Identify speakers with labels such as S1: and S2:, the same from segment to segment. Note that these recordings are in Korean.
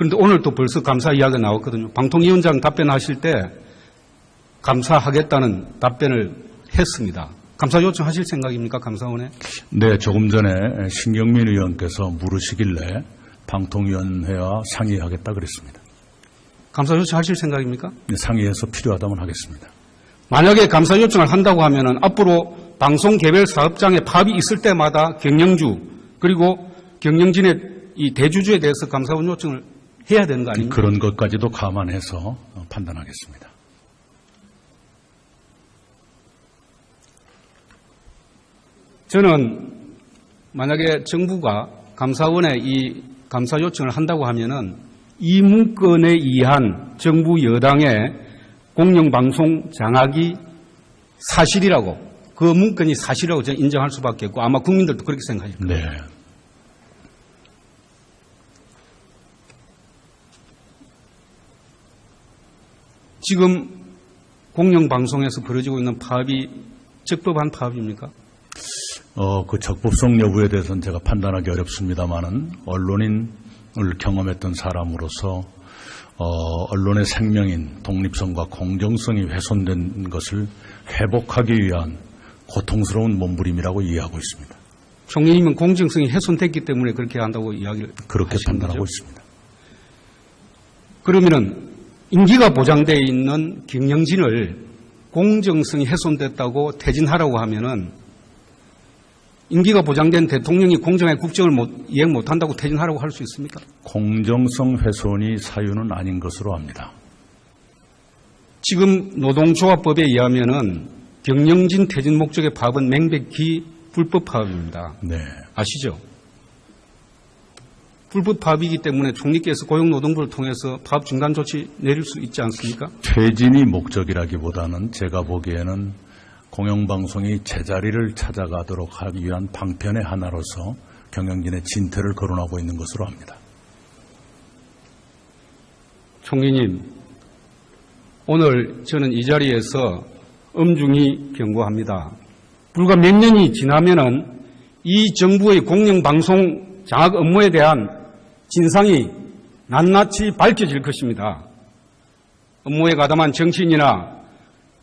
S1: 그런데 오늘 또 벌써 감사 이야기가 나왔거든요. 방통위원장 답변하실 때 감사하겠다는 답변을 했습니다. 감사 요청하실 생각입니까? 감사원에?
S2: 네, 조금 전에 신경민 의원께서 물으시길래 방통위원회와 상의하겠다 그랬습니다.
S1: 감사 요청하실 생각입니까?
S2: 상의해서 필요하다면 하겠습니다.
S1: 만약에 감사 요청을 한다고 하면은 앞으로 방송 개별 사업장에 파업이 있을 때마다 경영주 그리고 경영진의 이 대주주에 대해서 감사원 요청을 해야 되는 거 아닙니까?
S2: 그런 것까지도 감안해서 판단하겠습니다.
S1: 저는 만약에 정부가 감사원에 이 감사 요청을 한다고 하면은 이 문건에 의한 정부 여당의 공영방송 장악이 사실이라고 그 문건이 사실이라고 저는 인정할 수밖에 없고 아마 국민들도 그렇게 생각할 거예요.
S2: 네.
S1: 지금 공영방송에서 벌어지고 있는 파업이 적법한 파업입니까?
S2: 어, 그 적법성 여부에 대해서는 제가 판단하기 어렵습니다만은 언론인을 경험했던 사람으로서 어, 언론의 생명인 독립성과 공정성이 훼손된 것을 회복하기 위한 고통스러운 몸부림이라고 이해하고 있습니다.
S1: 총리님은 공정성이 훼손됐기 때문에 그렇게 한다고 이야기를
S2: 그렇게 판단하고
S1: 거죠?
S2: 있습니다.
S1: 그러면은 임기가 보장되어 있는 경영진을 공정성이 훼손됐다고 퇴진하라고 하면은 임기가 보장된 대통령이 공정의 국정을 못, 이행 못한다고 퇴진하라고 할 수 있습니까?
S2: 공정성 훼손이 사유는 아닌 것으로 압니다.
S1: 지금 노동조합법에 의하면은 경영진 퇴진 목적의 파업은 명백히 불법 파업입니다.
S2: 네.
S1: 아시죠? 불법 파업이기 때문에 총리께서 고용노동부를 통해서 파업 중단 조치 내릴 수 있지 않습니까?
S2: 퇴진이 목적이라기보다는 제가 보기에는 공영방송이 제자리를 찾아가도록 하기 위한 방편의 하나로서 경영진의 진퇴를 거론하고 있는 것으로 압니다.
S1: 총리님, 오늘 저는 이 자리에서 엄중히 경고합니다. 불과 몇 년이 지나면은 이 정부의 공영방송 장악 업무에 대한 진상이 낱낱이 밝혀질 것입니다. 업무에 가담한 정치인이나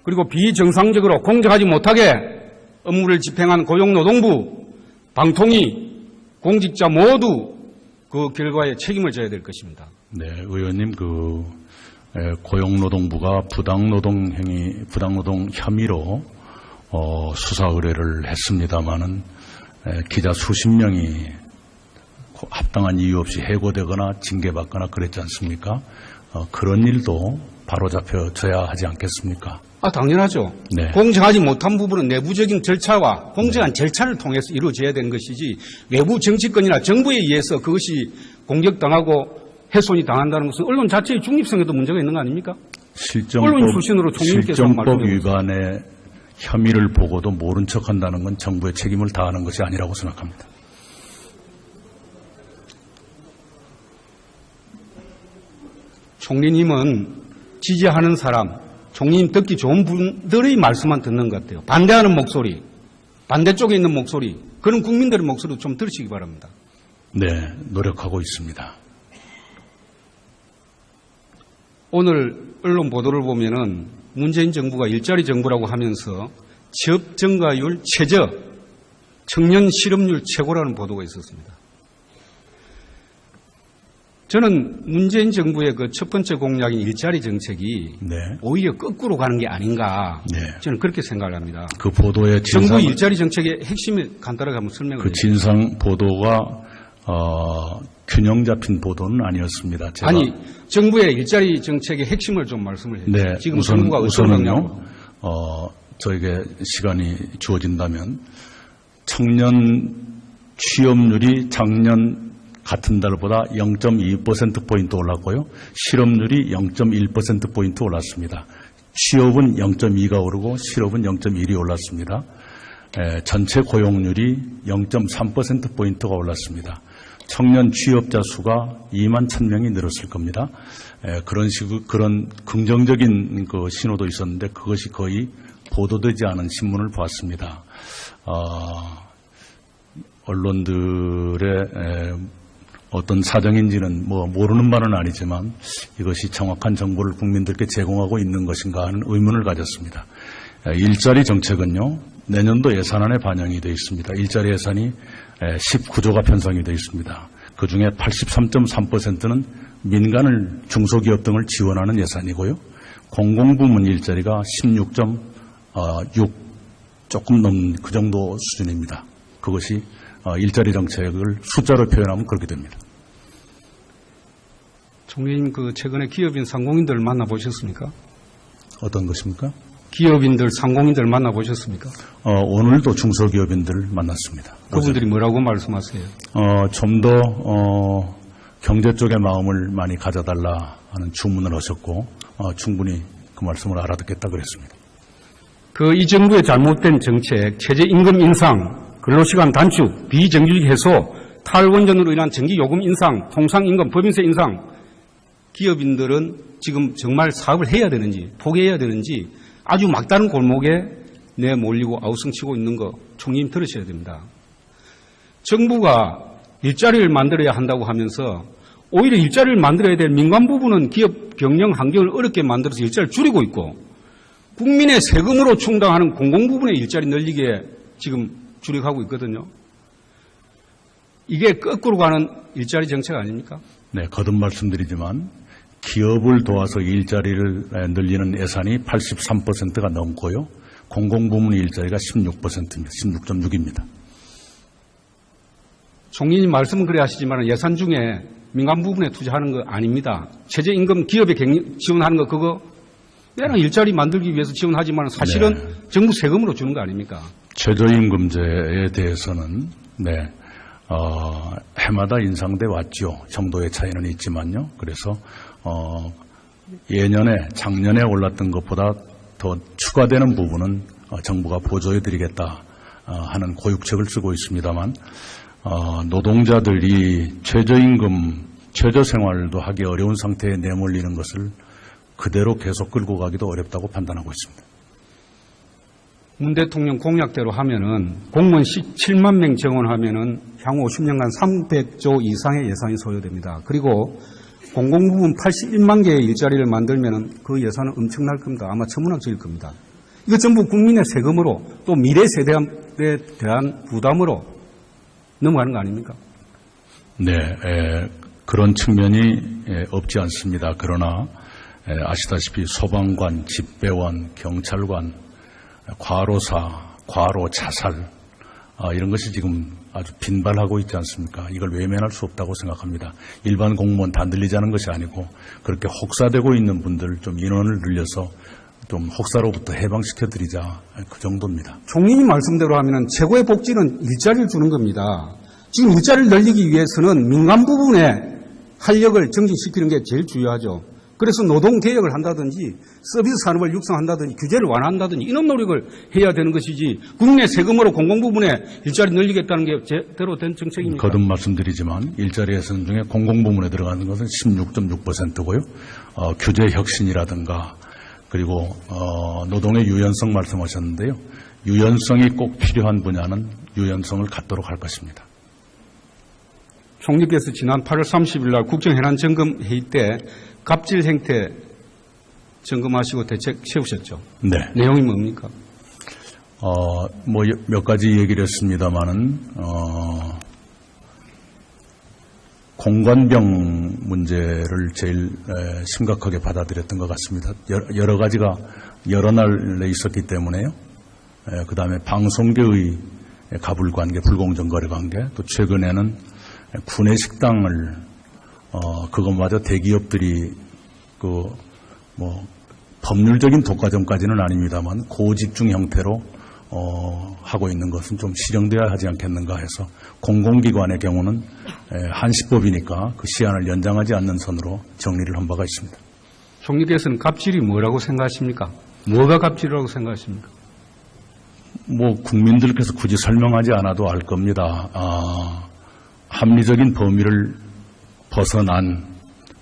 S1: 그리고 비정상적으로 공정하지 못하게 업무를 집행한 고용노동부, 방통위, 공직자 모두 그 결과에 책임을 져야 될 것입니다.
S2: 네, 의원님 그 에, 고용노동부가 부당노동 행위, 부당노동 혐의로 어, 수사 의뢰를 했습니다마는 에, 기자 수십 명이 고- 합당한 이유 없이 해고되거나 징계받거나 그랬지 않습니까? 어, 그런 일도 바로잡혀져야 하지 않겠습니까?
S1: 아, 당연하죠.
S2: 네.
S1: 공정하지 못한 부분은 내부적인 절차와 공정한 절차를 통해서 이루어져야 되는 것이지 외부 정치권이나 정부에 의해서 그것이 공격당하고 훼손이 당한다는 것은 언론 자체의 중립성에도 문제가 있는 거 아닙니까?
S2: 실정법,
S1: 언론 출신으로
S2: 실정법 위반의 혐의를 보고도 모른 척한다는 건 정부의 책임을 다하는 것이 아니라고 생각합니다.
S1: 총리님은 지지하는 사람, 총리님 듣기 좋은 분들의 말씀만 듣는 것 같아요. 반대하는 목소리, 반대쪽에 있는 목소리, 그런 국민들의 목소리도 좀 들으시기 바랍니다.
S2: 네, 노력하고 있습니다.
S1: 오늘 언론 보도를 보면은 문재인 정부가 일자리 정부라고 하면서 취업 증가율 최저, 청년 실업률 최고라는 보도가 있었습니다. 저는 문재인 정부의 그 첫 번째 공약인 일자리 정책이
S2: 네.
S1: 오히려 거꾸로 가는 게 아닌가
S2: 네.
S1: 저는 그렇게 생각을 합니다.
S2: 그 보도의
S1: 정부
S2: 진상,
S1: 일자리 정책의 핵심을 간단하게 한번 설명을
S2: 그
S1: 해주세요.
S2: 진상 보도가 어, 균형 잡힌 보도는 아니었습니다. 제가
S1: 아니 정부의 일자리 정책의 핵심을 좀 말씀을 해주세요.
S2: 네,
S1: 지금
S2: 우선,
S1: 정부가 어떤
S2: 우선은요, 어, 저에게 시간이 주어진다면 청년 취업률이 작년 같은 달보다 0.2%포인트 올랐고요. 실업률이 0.1%포인트 올랐습니다. 취업은 0.2가 오르고 실업은 0.1이 올랐습니다. 에, 전체 고용률이 0.3%포인트가 올랐습니다. 청년 취업자 수가 2만 1000명이 늘었을 겁니다. 에, 그런 식 그런 긍정적인 그 신호도 있었는데 그것이 거의 보도되지 않은 신문을 보았습니다. 어, 언론들의 에, 어떤 사정인지는 뭐 모르는 바는 아니지만 이것이 정확한 정보를 국민들께 제공하고 있는 것인가 하는 의문을 가졌습니다. 일자리 정책은요, 내년도 예산안에 반영이 되어 있습니다. 일자리 예산이 19조가 편성이 되어 있습니다. 그 중에 83.3%는 민간을 중소기업 등을 지원하는 예산이고요. 공공부문 일자리가 16.6 조금 넘는 그 정도 수준입니다. 그것이 어, 일자리 정책을 숫자로 표현하면 그렇게 됩니다.
S1: 총리님 그 최근에 기업인 상공인들 만나보셨습니까?
S2: 어떤 것입니까?
S1: 기업인들, 상공인들 만나보셨습니까?
S2: 어, 오늘도 중소기업인들 만났습니다.
S1: 그분들이 뭐라고 말씀하세요?
S2: 어, 좀더 어, 경제 쪽의 마음을 많이 가져달라 하는 주문을 하셨고 어, 충분히 그 말씀을 알아듣겠다 그랬습니다.
S1: 그 이 정부의 잘못된 정책, 최저임금 인상, 근로시간 단축, 비정규직 해소, 탈원전으로 인한 전기요금 인상, 통상임금, 법인세 인상, 기업인들은 지금 정말 사업을 해야 되는지, 포기해야 되는지 아주 막다른 골목에 내몰리고 아우성치고 있는 거 총리님 들으셔야 됩니다. 정부가 일자리를 만들어야 한다고 하면서 오히려 일자리를 만들어야 될 민간 부분은 기업 경영 환경을 어렵게 만들어서 일자리를 줄이고 있고 국민의 세금으로 충당하는 공공 부분의 일자리 늘리기에 지금 주력하고 있거든요. 이게 거꾸로 가는 일자리 정책 아닙니까?
S2: 네, 거듭 말씀드리지만 기업을 도와서 일자리를 에, 늘리는 예산이 83%가 넘고요. 공공부문 일자리가 16%입니다. 16.6입니다.
S1: 총리님 말씀은 그래 하시지만 예산 중에 민간 부분에 투자하는 거 아닙니다. 최저임금 기업에 갱- 지원하는 거 그거 내랑 일자리 만들기 위해서 지원하지만 사실은
S2: 네.
S1: 정부 세금으로 주는 거 아닙니까?
S2: 최저임금제에 대해서는 네, 어, 해마다 인상돼 왔죠. 정도의 차이는 있지만요. 그래서 어, 예년에 작년에 올랐던 것보다 더 추가되는 부분은 어, 정부가 보조해 드리겠다 어, 하는 고육책을 쓰고 있습니다만 어, 노동자들이 최저임금, 최저생활도 하기 어려운 상태에 내몰리는 것을 그대로 계속 끌고 가기도 어렵다고 판단하고 있습니다.
S1: 문 대통령 공약대로 하면은 공무원 17만 명 정원하면은 향후 50년간 300조 이상의 예산이 소요됩니다. 그리고 공공부문 81만 개의 일자리를 만들면은 그 예산은 엄청날 겁니다. 아마 천문학적일 겁니다. 이거 전부 국민의 세금으로 또 미래 세대에 대한 부담으로 넘어가는 거 아닙니까?
S2: 네, 에, 그런 측면이 에, 없지 않습니다. 그러나 에, 아시다시피 소방관, 집배원, 경찰관, 과로사, 과로 자살 아, 이런 것이 지금 아주 빈발하고 있지 않습니까? 이걸 외면할 수 없다고 생각합니다. 일반 공무원 다 늘리자는 것이 아니고 그렇게 혹사되고 있는 분들 좀 인원을 늘려서 좀 혹사로부터 해방시켜 드리자 그 정도입니다.
S1: 총리님 말씀대로 하면은 최고의 복지는 일자리를 주는 겁니다. 지금 일자리를 늘리기 위해서는 민간 부분에 활력을 정진시키는 게 제일 중요하죠. 그래서 노동 개혁을 한다든지 서비스 산업을 육성한다든지 규제를 완화한다든지 이런 노력을 해야 되는 것이지 국내 세금으로 공공 부분에 일자리 늘리겠다는 게 제대로 된 정책입니까?
S2: 거듭 말씀드리지만 일자리 예산 중에 공공부문에 들어가는 것은 16.6%고요. 어, 규제 혁신이라든가 그리고 어, 노동의 유연성 말씀하셨는데요. 유연성이 꼭 필요한 분야는 유연성을 갖도록 할 것입니다.
S1: 총리께서 지난 8월 30일 날 국정현안 점검 회의 때 갑질 행태 점검하시고 대책 세우셨죠.
S2: 네.
S1: 내용이 뭡니까?
S2: 어, 뭐 몇 가지 얘기를 했습니다만은 어, 공관병 문제를 제일 에, 심각하게 받아들였던 것 같습니다. 여러, 여러 가지가 여러 날에 있었기 때문에요. 그 다음에 방송계의 가불관계, 불공정거래 관계, 또 최근에는 구내 식당을 어, 그것마저 대기업들이 그 뭐 법률적인 독과점까지는 아닙니다만 고집중 형태로 어, 하고 있는 것은 좀 실형돼야 하지 않겠는가 해서 공공기관의 경우는 에, 한시법이니까 그 시한을 연장하지 않는 선으로 정리를 한 바가 있습니다.
S1: 총리께서는 갑질이 뭐라고 생각하십니까? 뭐가 갑질이라고 생각하십니까?
S2: 뭐 국민들께서 굳이 설명하지 않아도 알 겁니다. 아, 합리적인 범위를 벗어난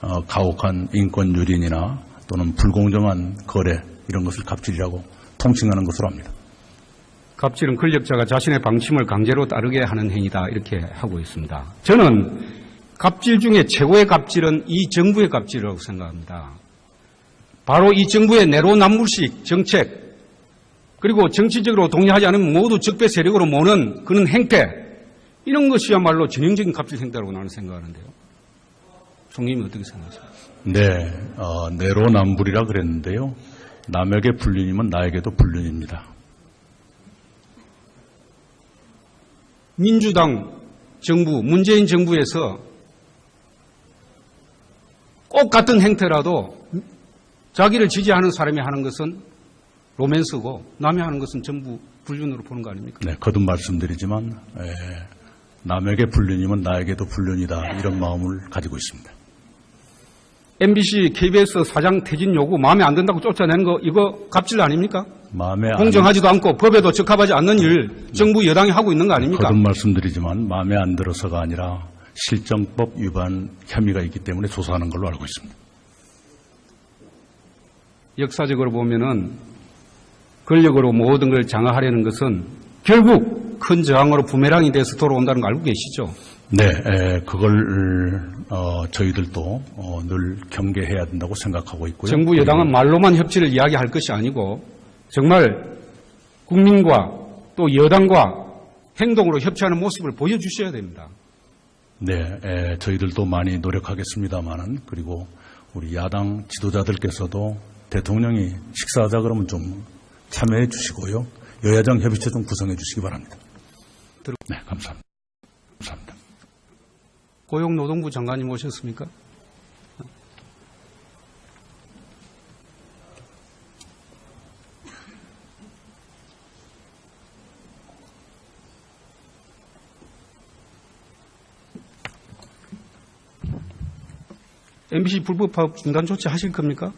S2: 어, 가혹한 인권 유린이나 또는 불공정한 거래 이런 것을 갑질이라고 통칭하는 것으로 합니다.
S1: 갑질은 권력자가 자신의 방침을 강제로 따르게 하는 행위다 이렇게 하고 있습니다. 저는 갑질 중에 최고의 갑질은 이 정부의 갑질이라고 생각합니다. 바로 이 정부의 내로남불식 정책, 그리고 정치적으로 동의하지 않으면 모두 적배 세력으로 모는 그런 행태, 이런 것이야말로 전형적인 갑질 행태라고 나는 생각하는데요. 총님이 어떻게 생각하십니까?
S2: 네, 어, 내로남불이라 그랬는데요. 남에게 불륜이면 나에게도 불륜입니다.
S1: 민주당 정부, 문재인 정부에서 꼭 같은 행태라도 자기를 지지하는 사람이 하는 것은 로맨스고 남이 하는 것은 전부 불륜으로 보는 거 아닙니까?
S2: 네, 거듭 말씀드리지만 에, 남에게 불륜이면 나에게도 불륜이다 이런 마음을 가지고 있습니다.
S1: MBC, KBS 사장 퇴진 요구 마음에 안 든다고 쫓아내는 거 이거 갑질 아닙니까?
S2: 마음에 안,
S1: 공정하지도 않고 법에도 적합하지 않는 일 정부 여당이 하고 있는 거 아닙니까?
S2: 거듭 말씀드리지만 마음에 안 들어서가 아니라 실정법 위반 혐의가 있기 때문에 조사하는 걸로 알고 있습니다.
S1: 역사적으로 보면은 권력으로 모든 걸 장악하려는 것은 결국 큰 저항으로 부메랑이 돼서 돌아온다는 거 알고 계시죠?
S2: 네, 에, 그걸 어, 저희들도 어, 늘 경계해야 된다고 생각하고 있고요.
S1: 정부 여당은 말로만 협치를 이야기할 것이 아니고 정말 국민과 또 여당과 행동으로 협치하는 모습을 보여주셔야 됩니다.
S2: 네, 에, 저희들도 많이 노력하겠습니다만은 그리고 우리 야당 지도자들께서도 대통령이 식사하자 그러면 좀 참여해 주시고요. 여야정 협의체 좀 구성해 주시기 바랍니다. 네. 감사합니다.
S1: 고용노동부 장관님 오셨습니까? MBC 불법 파업 중단 조치 하실 겁니까?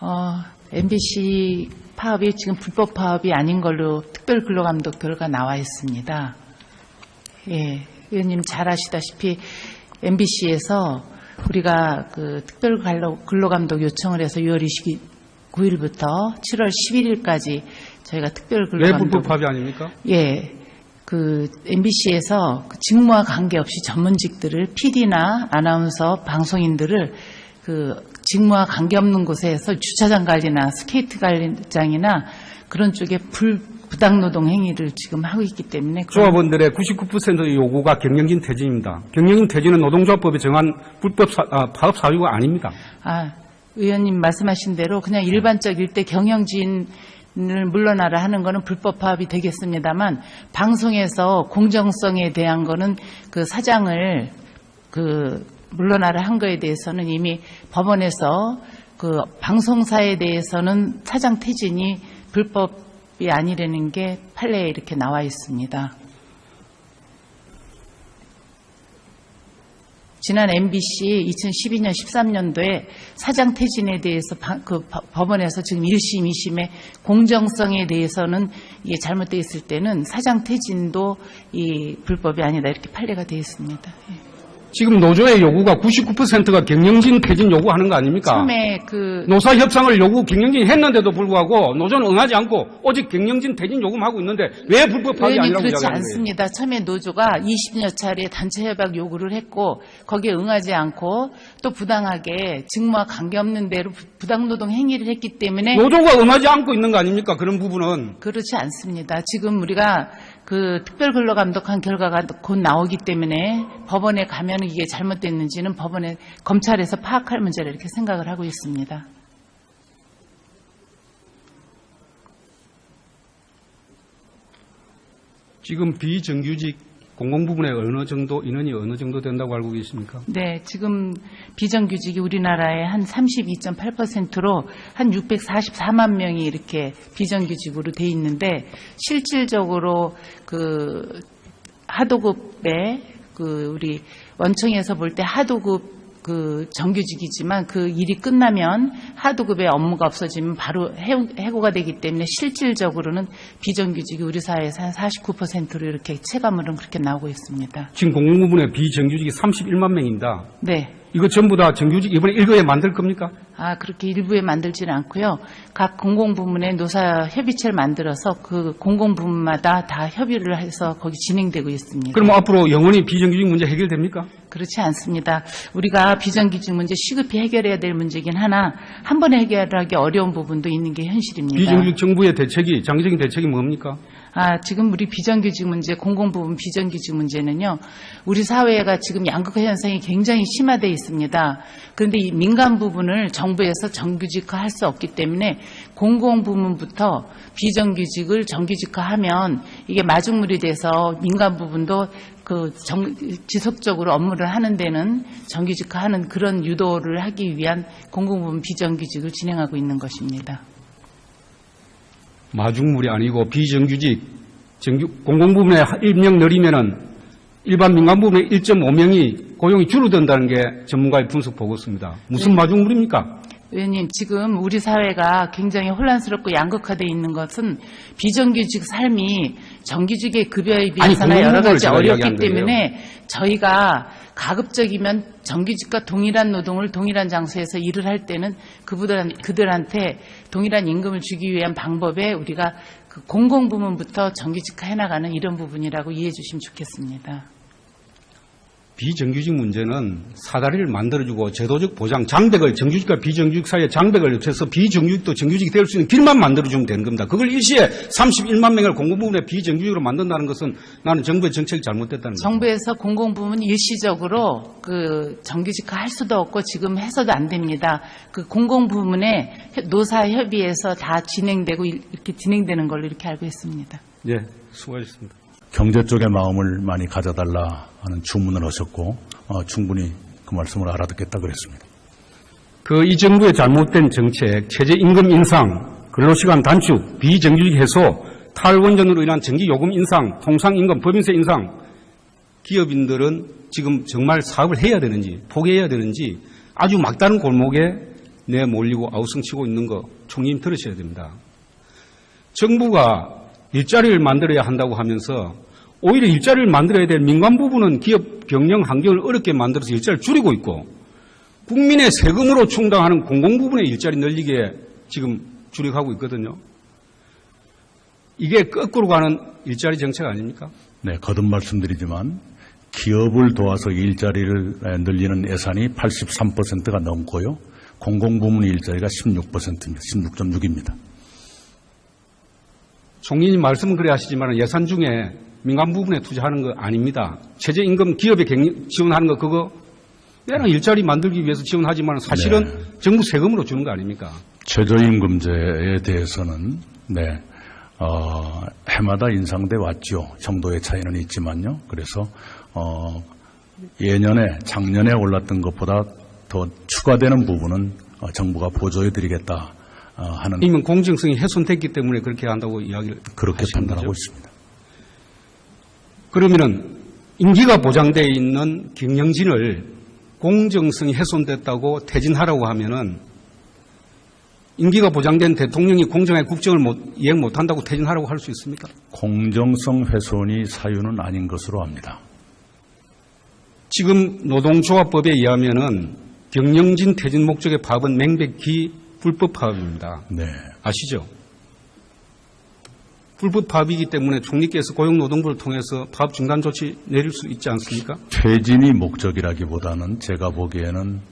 S3: 어, MBC 파업이 지금 불법 파업이 아닌 걸로 특별 근로감독 결과 나와 있습니다. 예, 의원님 잘 아시다시피 MBC에서 우리가 그 특별 근로- 근로감독 요청을 해서 6월 29일부터 7월 11일까지 저희가 특별
S1: 왜
S3: 근로감독
S1: 불법 파업이 아닙니까?
S3: 예, 그 MBC에서 직무와 관계없이 전문직들을 PD나 아나운서, 방송인들을 그 직무와 관계없는 곳에서 주차장 관리나 스케이트 관리장이나 그런 쪽에 불 부당 노동 행위를 지금 하고 있기 때문에
S1: 조합원들의 99%의 요구가 경영진 퇴진입니다. 경영진 퇴진은 노동조합법에 정한 불법 사- 아, 파업 사유가 아닙니다.
S3: 아, 의원님 말씀하신 대로 그냥 일반적일 때 경영진 을 물러나라 하는 거는 불법 파업이 되겠습니다만 방송에서 공정성에 대한 거는 그 사장을 그 물러나라 한 거에 대해서는 이미 법원에서 그 방송사에 대해서는 사장 퇴진이 불법 이 아니라는 게 판례에 이렇게 나와 있습니다. 지난 MBC 2012년 13년도에 사장 퇴진에 대해서 바- 그 법- 법원에서 지금 1심, 2심의 공정성에 대해서는 이게 잘못되어 있을 때는 사장 퇴진도 이 불법이 아니다 이렇게 판례가 되어 있습니다. 예.
S1: 지금 노조의 요구가 99%가 경영진 퇴진 요구하는 거 아닙니까?
S3: 처음에 그
S1: 노사 협상을 요구 경영진이 했는데도 불구하고 노조는 응하지 않고 오직 경영진 퇴진 요구만 하고 있는데 왜 불법 파업이
S3: 의원님
S1: 아니라고
S3: 그렇지
S1: 이야기하는 거예요?
S3: 않습니다. 처음에 노조가 20여 차례 단체 협약 요구를 했고 거기에 응하지 않고 또 부당하게 직무와 관계없는 대로 부- 부당노동 행위를 했기 때문에
S1: 노조가 응하지 않고 있는 거 아닙니까? 그런 부분은
S3: 그렇지 않습니다. 지금 우리가 그 특별 근로 감독한 결과가 곧 나오기 때문에 법원에 가면 이게 잘못됐는지는 법원에 검찰에서 파악할 문제라 이렇게 생각을 하고 있습니다.
S1: 지금 비정규직 공공 부문의 어느 정도 인원이 어느 정도 된다고 알고 계십니까?
S3: 네, 지금 비정규직이 우리나라의 한 32.8%로 한 644만 명이 이렇게 비정규직으로 돼 있는데 실질적으로 그 하도급에 그 우리 원청에서 볼 때 하도급 그 정규직이지만 그 일이 끝나면 하도급의 업무가 없어지면 바로 해고, 해고가 되기 때문에 실질적으로는 비정규직이 우리 사회에서 한 49%로 이렇게 체감으로는 그렇게 나오고 있습니다.
S1: 지금 공공부문의 비정규직이 31만 명입니다.
S3: 네.
S1: 이거 전부 다 정규직 이번에 일거에 만들 겁니까?
S3: 아, 그렇게 일부에 만들지는 않고요. 각 공공부문의 노사 협의체를 만들어서 그 공공부문마다 다 협의를 해서 거기 진행되고 있습니다.
S1: 그럼 앞으로 영원히 비정규직 문제 해결됩니까?
S3: 그렇지 않습니다. 우리가 비정규직 문제 시급히 해결해야 될 문제긴 하나 한 번에 해결하기 어려운 부분도 있는 게 현실입니다.
S1: 비정규직 정부의 대책이 장기적인 대책이 뭡니까?
S3: 아, 지금 우리 비정규직 문제, 공공부문 비정규직 문제는요, 우리 사회가 지금 양극화 현상이 굉장히 심화되어 있습니다. 그런데 이 민간 부분을 정부에서 정규직화 할 수 없기 때문에 공공부문부터 비정규직을 정규직화하면 이게 마중물이 돼서 민간 부분도 그 정- 지속적으로 업무를 하는 데는 정규직화하는 그런 유도를 하기 위한 공공부문 비정규직을 진행하고 있는 것입니다.
S1: 마중물이 아니고 비정규직 정규, 공공부문에 1명 늘리면은 일반 민간 부문의 1.5명이 고용이 줄어든다는 게 전문가의 분석 보고서입니다. 무슨
S3: 네.
S1: 마중물입니까?
S3: 의원님, 지금 우리 사회가 굉장히 혼란스럽고 양극화되어 있는 것은 비정규직 삶이 정규직의 급여에 비해서나 여러 가지 어렵기. 때문에 저희가 가급적이면 정규직과 동일한 노동을 동일한 장소에서 일을 할 때는 그들한테 동일한 임금을 주기 위한 방법에 우리가 그 공공부문부터 정규직화 해나가는 이런 부분이라고 이해해 주시면 좋겠습니다.
S1: 비정규직 문제는 사다리를 만들어주고 제도적 보장, 장벽을 정규직과 비정규직 사이에 장벽을 펴서 비정규직도 정규직이 될 수 있는 길만 만들어주면 되는 겁니다. 그걸 일시에 31만 명을 공공부문에 비정규직으로 만든다는 것은 나는 정부의 정책이 잘못됐다는 거죠.
S3: 정부에서 공공부문 일시적으로 그 정규직화 할 수도 없고 지금 해서도 안 됩니다. 그 공공부문에 노사 협의에서 다 진행되고 이렇게 진행되는 걸로 이렇게 알고 있습니다.
S1: 예, 수고하셨습니다.
S2: 경제 쪽의 마음을 많이 가져달라 하는 주문을 하셨고 어, 충분히 그 말씀을 알아듣겠다 그랬습니다.
S1: 그 이 정부의 잘못된 정책, 최저임금 인상, 근로시간 단축, 비정규직 해소, 탈원전으로 인한 전기요금 인상, 통상임금, 법인세 인상, 기업인들은 지금 정말 사업을 해야 되는지, 포기해야 되는지 아주 막다른 골목에 내몰리고 아우성치고 있는 거 총님 들으셔야 됩니다. 정부가 일자리를 만들어야 한다고 하면서 오히려 일자리를 만들어야 될 민간 부분은 기업 경영 환경을 어렵게 만들어서 일자리를 줄이고 있고 국민의 세금으로 충당하는 공공부문의 일자리 늘리기에 지금 주력하고 있거든요. 이게 거꾸로 가는 일자리 정책 아닙니까?
S2: 네, 거듭 말씀드리지만 기업을 도와서 일자리를 에, 늘리는 예산이 83%가 넘고요. 공공부문 일자리가 16%입니다. 16.6입니다.
S1: 총리님 말씀은 그래 하시지만 예산 중에 민간 부분에 투자하는 거 아닙니다. 최저임금 기업에 갱- 지원하는 거 그거 내는 일자리 만들기 위해서 지원하지만 사실은
S2: 네.
S1: 정부 세금으로 주는 거 아닙니까?
S2: 최저임금제에 대해서는 네, 어, 해마다 인상돼 왔죠. 정도의 차이는 있지만요. 그래서 어, 예년에 작년에 올랐던 것보다 더 추가되는 부분은 어, 정부가 보조해드리겠다 어, 하는
S1: 이면 공정성이 훼손됐기 때문에 그렇게 한다고 이야기를
S2: 그렇게 판단하고
S1: 거죠?
S2: 있습니다.
S1: 그러면은 임기가 보장되어 있는 경영진을 공정성이 훼손됐다고 퇴진하라고 하면은 임기가 보장된 대통령이 공정하게 국정을 못, 이행 못한다고 퇴진하라고 할 수 있습니까?
S2: 공정성 훼손이 사유는 아닌 것으로 압니다.
S1: 지금 노동조합법에 의하면은 경영진 퇴진 목적의 파업은 명백히 불법 파업입니다.
S2: 네,
S1: 아시죠? 불법 파업이기 때문에 총리께서 고용노동부를 통해서 파업 중단 조치 내릴 수 있지 않습니까?
S2: 퇴진이 목적이라기보다는 제가 보기에는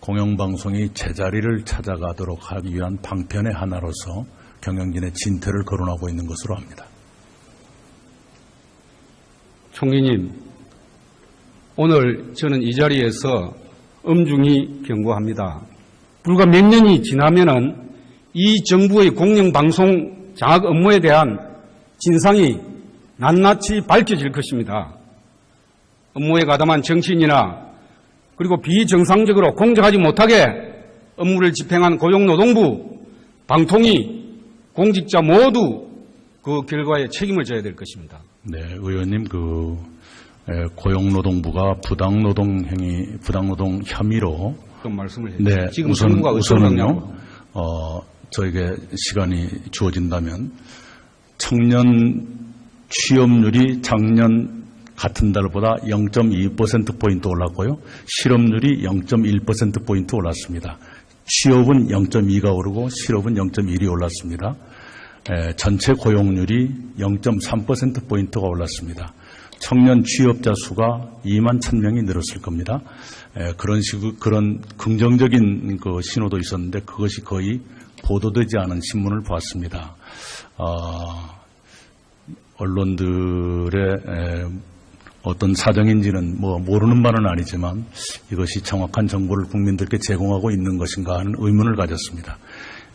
S2: 공영방송이 제자리를 찾아가도록 하기 위한 방편의 하나로서 경영진의 진퇴를 거론하고 있는 것으로 압니다.
S1: 총리님, 오늘 저는 이 자리에서 엄중히 경고합니다. 불과 몇 년이 지나면은 이 정부의 공영방송 장악 업무에 대한 진상이 낱낱이 밝혀질 것입니다. 업무에 가담한 정치인이나 그리고 비정상적으로 공정하지 못하게 업무를 집행한 고용노동부, 방통위, 공직자 모두 그 결과에 책임을 져야 될 것입니다.
S2: 네, 의원님 그 에, 고용노동부가 부당노동 행위, 부당노동 혐의로
S1: 그 말씀을 해주세요.
S2: 네,
S1: 지금
S2: 우선,
S1: 정부가 어떤 방향으로
S2: 어, 저에게 시간이 주어진다면 청년 취업률이 작년 같은 달보다 0.2%포인트 올랐고요. 실업률이 0.1%포인트 올랐습니다. 취업은 0.2가 오르고 실업은 0.1이 올랐습니다. 에, 전체 고용률이 0.3%포인트가 올랐습니다. 청년 취업자 수가 2만 1000명이 늘었을 겁니다. 에, 그런 식으로 그런 긍정적인 그 신호도 있었는데 그것이 거의 보도되지 않은 신문을 보았습니다. 어, 언론들의 에, 어떤 사정인지는 뭐 모르는 바는 아니지만 이것이 정확한 정보를 국민들께 제공하고 있는 것인가 하는 의문을 가졌습니다.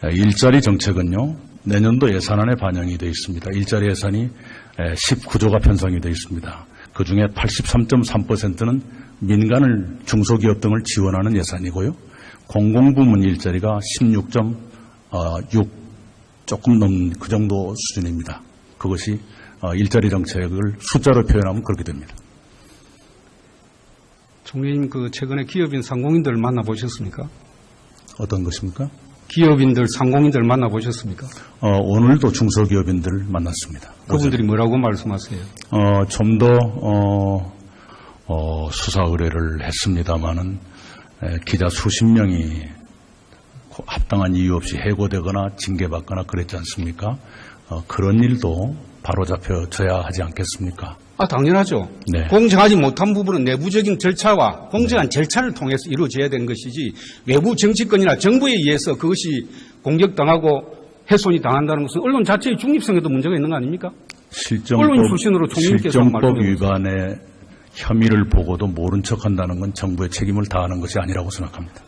S2: 에, 일자리 정책은요 내년도 예산안에 반영이 되어 있습니다. 일자리 예산이 19조가 편성이 되어 있습니다. 그 중에 83.3%는 민간을 중소기업 등을 지원하는 예산이고요. 공공부문 일자리가 16.6 조금 넘는 그 정도 수준입니다. 그것이 어, 일자리 정책을 숫자로 표현하면 그렇게 됩니다.
S1: 총리님 그 최근에 기업인 상공인들 만나보셨습니까?
S2: 어떤 것입니까?
S1: 기업인들, 상공인들 만나보셨습니까?
S2: 어, 오늘도 중소기업인들을 만났습니다.
S1: 그분들이 뭐라고 말씀하세요?
S2: 어, 좀 더, 어, 어, 수사 의뢰를 했습니다마는 에, 기자 수십 명이 고- 합당한 이유 없이 해고되거나 징계받거나 그랬지 않습니까? 어, 그런 일도 바로잡혀져야 하지 않겠습니까?
S1: 아, 당연하죠.
S2: 네.
S1: 공정하지 못한 부분은 내부적인 절차와 공정한 절차를 통해서 이루어져야 되는 것이지 외부 정치권이나 정부에 의해서 그것이 공격당하고 훼손이 당한다는 것은 언론 자체의 중립성에도 문제가 있는 거 아닙니까?
S2: 실정법,
S1: 언론 출신으로 총리께서
S2: 실정법 위반의 혐의를 보고도 모른 척한다는 건 정부의 책임을 다하는 것이 아니라고 생각합니다.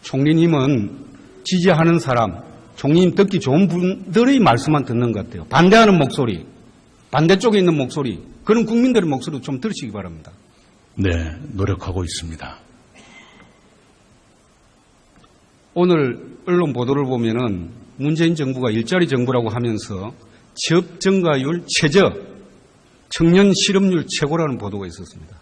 S1: 총리님은 지지하는 사람, 총리님 듣기 좋은 분들의 말씀만 듣는 것 같아요. 반대하는 목소리, 반대쪽에 있는 목소리, 그런 국민들의 목소리도 좀 들으시기 바랍니다.
S2: 네, 노력하고 있습니다.
S1: 오늘 언론 보도를 보면은 문재인 정부가 일자리 정부라고 하면서 취업 증가율 최저, 청년 실업률 최고라는 보도가 있었습니다.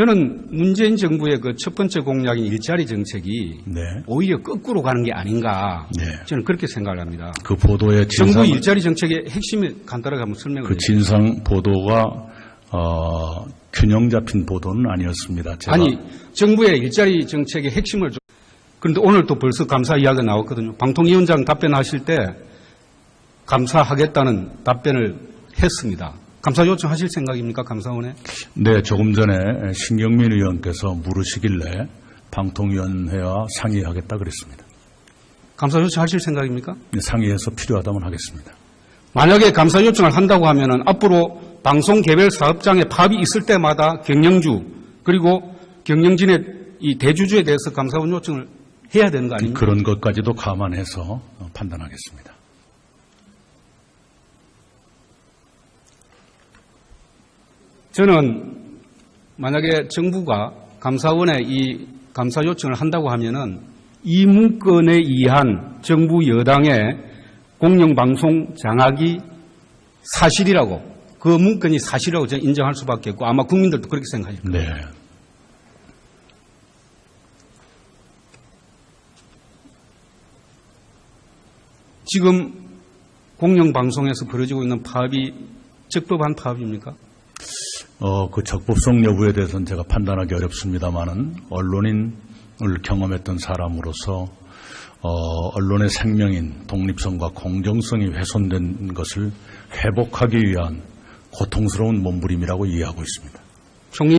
S1: 저는 문재인 정부의 그 첫 번째 공약인 일자리 정책이
S2: 네,
S1: 오히려 거꾸로 가는 게 아닌가
S2: 네.
S1: 저는 그렇게 생각을 합니다.
S2: 그 보도의
S1: 정부
S2: 진상,
S1: 일자리 정책의 핵심을 간단하게 한번 설명을
S2: 그. 진상 보도가 어, 균형 잡힌 보도는 아니었습니다.
S1: 아니 정부의 일자리 정책의 핵심을 좀 그런데 오늘 또 벌써 감사 이야기가 나왔거든요. 방통위원장 답변하실 때 감사하겠다는 답변을 했습니다. 감사 요청하실 생각입니까? 감사원에?
S2: 네, 조금 전에 신경민 의원께서 물으시길래 방통위원회와 상의하겠다 그랬습니다.
S1: 감사 요청하실 생각입니까?
S2: 상의해서 필요하다면 하겠습니다.
S1: 만약에 감사 요청을 한다고 하면은 앞으로 방송 개별 사업장에 파업이 있을 때마다 경영주 그리고 경영진의 이 대주주에 대해서 감사원 요청을 해야 되는 거 아닙니까?
S2: 그런 것까지도 감안해서 판단하겠습니다.
S1: 저는 만약에 정부가 감사원에 이 감사 요청을 한다고 하면은 이 문건에 의한 정부 여당의 공영방송 장악이 사실이라고 그 문건이 사실이라고 저는 인정할 수밖에 없고 아마 국민들도 그렇게 생각할 거예요.
S2: 네.
S1: 지금 공영방송에서 벌어지고 있는 파업이 적법한 파업입니까?
S2: 어, 그 적법성 여부에 대해서는 제가 판단하기 어렵습니다만은 언론인을 경험했던 사람으로서 어, 언론의 생명인 독립성과 공정성이 훼손된 것을 회복하기 위한 고통스러운 몸부림이라고 이해하고 있습니다.